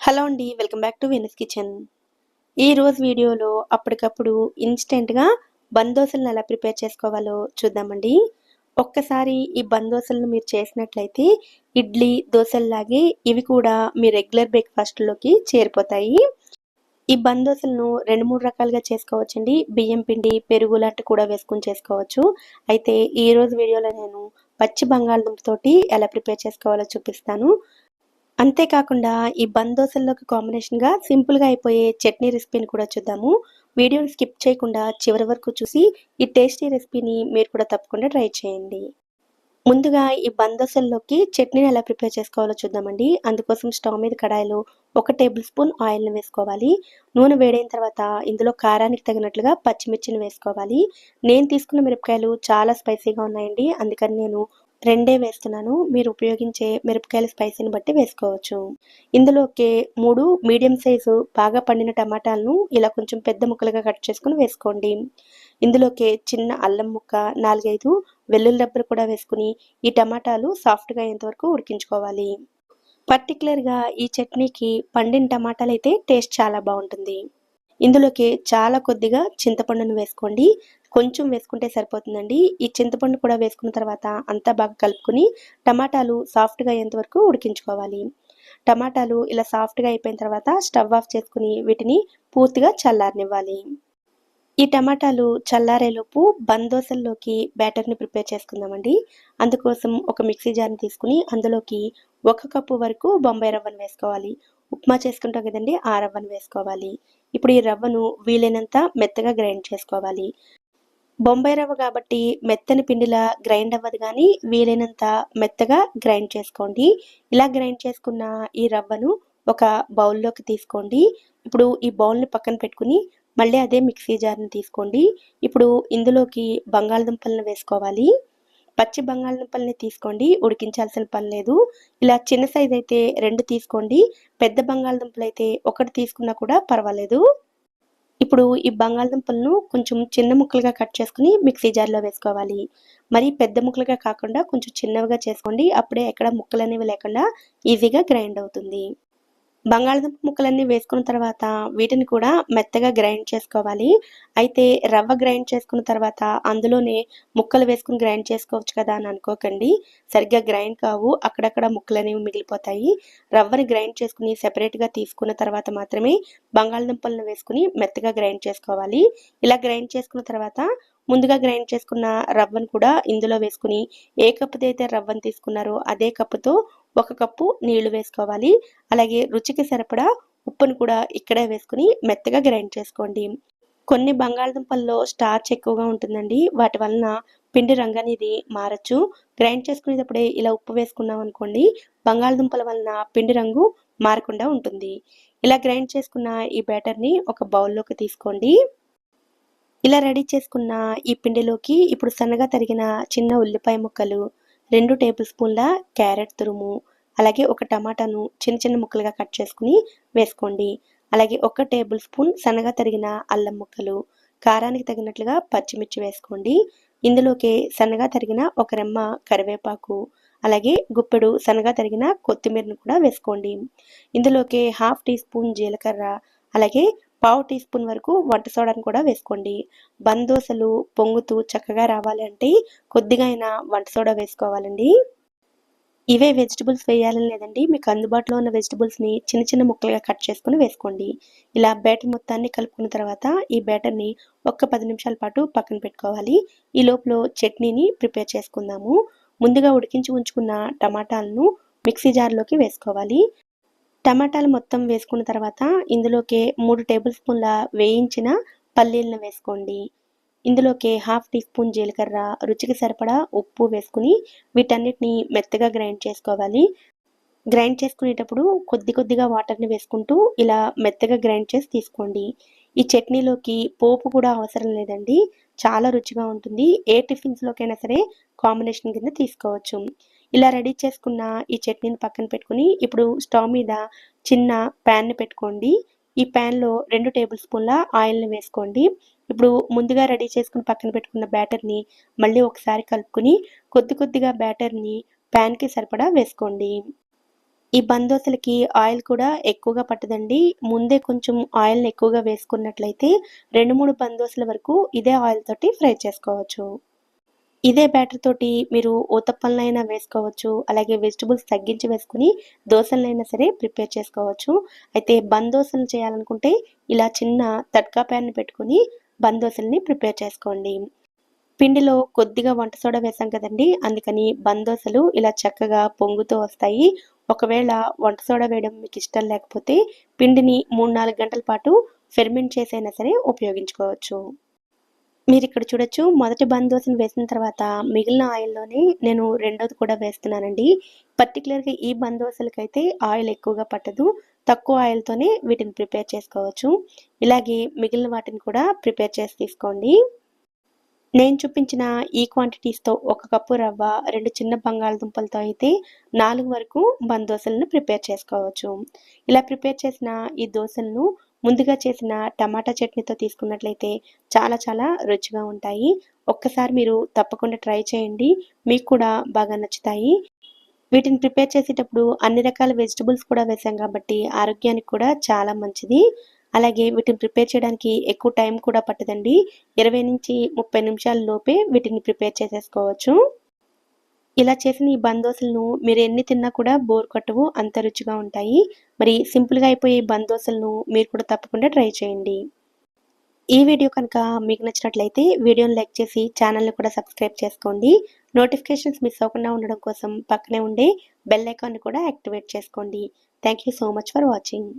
Hello అండి welcome back to Venice kitchen. ఈరోజు వీడియోలో అప్పటికప్పుడు ఇన్స్టెంట్గా బందోసలను ఎలా ప్రిపేర్ చేసుకోవాలో చూద్దామండి. ఒక్కసారి ఈ బందోసలను మీరు చేసినట్లయితే ఇడ్లీ దోశల్లాగే ఇవి కూడా మీ రెగ్యులర్ బ్రేక్ఫాస్ట్లోకి చేరిపోతాయి. ఈ బందోసలను రెండు మూడు రకాలుగా చేసుకోవచ్చండి. బియ్యం పిండి పెరుగు లాంటి కూడా వేసుకుని చేసుకోవచ్చు. అయితే ఈ రోజు వీడియోలో నేను పచ్చి బంగాళదుంపతోటి ఎలా ప్రిపేర్ చేసుకోవాలో చూపిస్తాను. అంతేకాకుండా ఈ బందోసల్లోకి కాంబినేషన్గా సింపుల్గా అయిపోయే చట్నీ రెసిపీని కూడా చూద్దాము. వీడియోని స్కిప్ చేయకుండా చివరి వరకు చూసి ఈ టేస్టీ రెసిపీని మీరు కూడా తప్పకుండా ట్రై చేయండి. ముందుగా ఈ బందోసల్లోకి చట్నీని ఎలా ప్రిపేర్ చేసుకోవాలో చూద్దామండి. అందుకోసం స్టవ్ మీద కడాయిలో ఒక టేబుల్ స్పూన్ ఆయిల్ని వేసుకోవాలి. నూనె వేడైన తర్వాత ఇందులో కారానికి తగినట్లుగా పచ్చిమిర్చిని వేసుకోవాలి. నేను తీసుకున్న మిరపకాయలు చాలా స్పైసీగా ఉన్నాయండి. అందుకని నేను రెండే వేస్తున్నాను. మీరు ఉపయోగించే మిరపకాయల స్పైసీని బట్టి వేసుకోవచ్చు. ఇందులోకి మూడు మీడియం సైజు బాగా పండిన టమాటాలను ఇలా కొంచెం పెద్ద ముక్కలుగా కట్ చేసుకుని వేసుకోండి. ఇందులోకి చిన్న అల్లం ముక్క నాలుగైదు వెల్లుల్లి రబ్బరు కూడా వేసుకుని ఈ టమాటాలు సాఫ్ట్గా అయ్యేంతవరకు ఉడికించుకోవాలి. పర్టికులర్గా ఈ చట్నీకి పండిన టమాటాలు అయితే టేస్ట్ చాలా బాగుంటుంది. ఇందులోకి చాలా కొద్దిగా చింతపండును వేసుకోండి. కొంచెం వేసుకుంటే సరిపోతుందండి. ఈ చింతపండు కూడా వేసుకున్న తర్వాత అంతా బాగా కలుపుకుని టమాటాలు సాఫ్ట్గా అయ్యేంతవరకు ఉడికించుకోవాలి. టమాటాలు ఇలా సాఫ్ట్గా అయిపోయిన తర్వాత స్టవ్ ఆఫ్ చేసుకుని వీటిని పూర్తిగా చల్లారనివ్వాలి. ఈ టమాటాలు చల్లారేలోపు బందోసల్లోకి బ్యాటర్ని ప్రిపేర్ చేసుకుందామండి. అందుకోసం ఒక మిక్సీ జార్ని తీసుకుని అందులోకి ఒక కప్పు వరకు బొంబాయి రవ్వను వేసుకోవాలి. ఉప్మా చేసుకుంటాం కదండి ఆ రవ్వను వేసుకోవాలి. ఇప్పుడు ఈ రవ్వను వీలైనంత మెత్తగా గ్రైండ్ చేసుకోవాలి. బొంబాయి రవ్వ కాబట్టి మెత్తని పిండిలా గ్రైండ్ అవ్వదు కానీ వీలైనంత మెత్తగా గ్రైండ్ చేసుకోండి. ఇలా గ్రైండ్ చేసుకున్న ఈ రవ్వను ఒక బౌల్లోకి తీసుకోండి. ఇప్పుడు ఈ బౌల్ని పక్కన పెట్టుకుని మళ్ళీ అదే మిక్సీ జార్ని తీసుకోండి. ఇప్పుడు ఇందులోకి బంగాళదుంపలను వేసుకోవాలి. పచ్చి బంగాళదుంపల్ని తీసుకోండి. ఉడికించాల్సిన పని లేదు. ఇలా చిన్న సైజ్ అయితే రెండు తీసుకోండి. పెద్ద బంగాళదుంపలు అయితే ఒకటి తీసుకున్నా కూడా పర్వాలేదు. ఇప్పుడు ఈ బంగాళదుంపలను కొంచెం చిన్న ముక్కలుగా కట్ చేసుకుని మిక్సీ జార్లో వేసుకోవాలి. మరి పెద్ద ముక్కలుగా కాకుండా కొంచెం చిన్నవిగా చేసుకోండి. అప్పుడే ఎక్కడ ముక్కలు అనేవి లేకుండా ఈజీగా గ్రైండ్ అవుతుంది. బంగాళదుంప ముక్కలన్నీ వేసుకున్న తర్వాత వీటిని కూడా మెత్తగా గ్రైండ్ చేసుకోవాలి. అయితే రవ్వ గ్రైండ్ చేసుకున్న తర్వాత అందులోనే ముక్కలు వేసుకుని గ్రైండ్ చేసుకోవచ్చు కదా అని అనుకోకండి. సరిగ్గా గ్రైండ్ కావు అక్కడక్కడ ముక్కలు అనేవి మిగిలిపోతాయి. రవ్వని గ్రైండ్ చేసుకుని సెపరేట్గా తీసుకున్న తర్వాత మాత్రమే బంగాళదుంపలను వేసుకుని మెత్తగా గ్రైండ్ చేసుకోవాలి. ఇలా గ్రైండ్ చేసుకున్న తర్వాత ముందుగా గ్రైండ్ చేసుకున్న రవ్వను కూడా ఇందులో వేసుకుని ఏ కప్పుతో అయితే రవ్వను తీసుకున్నారో అదే కప్పుతో ఒక కప్పు నీళ్ళు వేసుకోవాలి. అలాగే రుచికి సరిపడా ఉప్పును కూడా ఇక్కడే వేసుకుని మెత్తగా గ్రైండ్ చేసుకోండి. కొన్ని బంగాళదుంపల్లో స్టార్చ్ ఎక్కువగా ఉంటుందండి. వాటి వలన పిండి రంగు అనేది మారచ్చు. గ్రైండ్ చేసుకునేటప్పుడే ఇలా ఉప్పు వేసుకున్నాం అనుకోండి బంగాళదుంపల వలన పిండి రంగు మారకుండా ఉంటుంది. ఇలా గ్రైండ్ చేసుకున్న ఈ బ్యాటర్ని ఒక బౌల్లోకి తీసుకోండి. ఇలా రెడీ చేసుకున్న ఈ పిండిలోకి ఇప్పుడు సన్నగా తరిగిన చిన్న ఉల్లిపాయ ముక్కలు రెండు టేబుల్ స్పూన్ల క్యారెట్ తురుము అలాగే ఒక టమాటాను చిన్న చిన్న ముక్కలుగా కట్ చేసుకుని వేసుకోండి. అలాగే ఒక టేబుల్ స్పూన్ సన్నగా తరిగిన అల్లం ముక్కలు కారానికి తగినట్లుగా పచ్చిమిర్చి వేసుకోండి. ఇందులోకి సన్నగా తరిగిన ఒక రెమ్మ కరివేపాకు అలాగే గుప్పెడు సన్నగా తరిగిన కొత్తిమీరను కూడా వేసుకోండి. ఇందులోకి హాఫ్ టీ స్పూన్ జీలకర్ర అలాగే పావు టీ స్పూన్ వరకు వంట సోడాను కూడా వేసుకోండి. బందోసలు పొంగుతూ చక్కగా రావాలి అంటే కొద్దిగా అయినా వంట సోడా వేసుకోవాలండి. ఇవే వెజిటబుల్స్ వేయాలని లేదండి. మీకు అందుబాటులో ఉన్న వెజిటబుల్స్ని చిన్న చిన్న ముక్కలుగా కట్ చేసుకుని వేసుకోండి. ఇలా బ్యాటర్ మొత్తాన్ని కలుపుకున్న తర్వాత ఈ బ్యాటర్ని ఒక్క పది నిమిషాల పాటు పక్కన పెట్టుకోవాలి. ఈ లోపల చట్నీని ప్రిపేర్ చేసుకుందాము. ముందుగా ఉడికించి ఉంచుకున్న టమాటాలను మిక్సీ జార్లోకి వేసుకోవాలి. టమాటాలు మొత్తం వేసుకున్న తర్వాత ఇందులోకి మూడు టేబుల్ స్పూన్ల వేయించిన పల్లీలను వేసుకోండి. ఇందులోకి హాఫ్ టీ స్పూన్ జీలకర్ర రుచికి సరిపడా ఉప్పు వేసుకుని వీటన్నిటిని మెత్తగా గ్రైండ్ చేసుకోవాలి. గ్రైండ్ చేసుకునేటప్పుడు కొద్ది కొద్దిగా వాటర్ని వేసుకుంటూ ఇలా మెత్తగా గ్రైండ్ చేసి తీసుకోండి. ఈ చట్నీలోకి పోపు కూడా అవసరం లేదండి. చాలా రుచిగా ఉంటుంది. ఏ టిఫిన్స్లోకైనా సరే కాంబినేషన్ కింద తీసుకోవచ్చు. ఇలా రెడీ చేసుకున్న ఈ చట్నీని పక్కన పెట్టుకుని ఇప్పుడు స్టవ్ మీద చిన్న ప్యాన్ని పెట్టుకోండి. ఈ ప్యాన్లో రెండు టేబుల్ స్పూన్ల ఆయిల్ని వేసుకోండి. ఇప్పుడు ముందుగా రెడీ చేసుకుని పక్కన పెట్టుకున్న బ్యాటర్ని మళ్ళీ ఒకసారి కలుపుకుని కొద్ది కొద్దిగా బ్యాటర్ని ప్యాన్కి సరిపడా వేసుకోండి. ఈ బందోసలకి ఆయిల్ కూడా ఎక్కువగా పట్టదండి. ముందే కొంచెం ఆయిల్ని ఎక్కువగా వేసుకున్నట్లయితే రెండు మూడు బందోసల వరకు ఇదే ఆయిల్ తోటి ఫ్రై చేసుకోవచ్చు. ఇదే బ్యాటర్ తోటి మీరు ఊతప్పలనైనా వేసుకోవచ్చు అలాగే వెజిటబుల్స్ తగ్గించి వేసుకుని దోశలైనా సరే ప్రిపేర్ చేసుకోవచ్చు. అయితే బందోసలు చేయాలనుకుంటే ఇలా చిన్న తడ్కా ప్యాన్ పెట్టుకుని బందోసల్ని ప్రిపేర్ చేసుకోండి. పిండిలో కొద్దిగా వంట సోడా వేసాం కదండి అందుకని బందోసలు ఇలా చక్కగా పొంగుతూ వస్తాయి. ఒకవేళ వంట సోడా వేయడం మీకు ఇష్టం లేకపోతే పిండిని మూడు నాలుగు గంటల పాటు ఫెర్మెంట్ చేసైనా సరే ఉపయోగించుకోవచ్చు. మీరు ఇక్కడ చూడొచ్చు. మొదటి బందోసను వేసిన తర్వాత మిగిలిన ఆయిల్లోనే నేను రెండోది కూడా వేస్తున్నానండి. పర్టికులర్గా ఈ బందోసలకైతే ఆయిల్ ఎక్కువగా పట్టదు. తక్కువ ఆయిల్తోనే వీటిని ప్రిపేర్ చేసుకోవచ్చు. ఇలాగే మిగిలిన వాటిని కూడా ప్రిపేర్ చేసి తీసుకోండి. నేను చూపించిన ఈ క్వాంటిటీస్తో ఒక కప్పు రవ్వ రెండు చిన్న బంగాళదుంపలతో అయితే నాలుగు వరకు బందోసలను ప్రిపేర్ చేసుకోవచ్చు. ఇలా ప్రిపేర్ చేసిన ఈ దోశలను ముందుగా చేసిన టమాటా చట్నీతో తీసుకున్నట్లయితే చాలా చాలా రుచిగా ఉంటాయి. ఒక్కసారి మీరు తప్పకుండా ట్రై చేయండి. మీకు కూడా బాగా నచ్చుతాయి. వీటిని ప్రిపేర్ చేసేటప్పుడు అన్ని రకాల వెజిటబుల్స్ కూడా వేసాం కాబట్టి ఆరోగ్యానికి కూడా చాలా మంచిది. అలాగే వీటిని ప్రిపేర్ చేయడానికి ఎక్కువ టైం కూడా పట్టదండి. ఇరవై నుంచి ముప్పై నిమిషాల లోపే వీటిని ప్రిపేర్ చేసేసుకోవచ్చు. ఇలా చేసిన ఈ బందోసలను మీరు ఎన్ని తిన్నా కూడా బోర్ కొట్టవు అంత రుచిగా ఉంటాయి. మరి సింపుల్గా అయిపోయే బందోసలను మీరు కూడా తప్పకుండా ట్రై చేయండి. ఈ వీడియో కనుక మీకు నచ్చినట్లయితే వీడియోని లైక్ చేసి ఛానల్ని కూడా సబ్స్క్రైబ్ చేసుకోండి. నోటిఫికేషన్స్ మిస్ అవ్వకుండా ఉండడం కోసం పక్కనే ఉండే బెల్ ఐకాన్ని కూడా యాక్టివేట్ చేసుకోండి. Thank you so much for watching.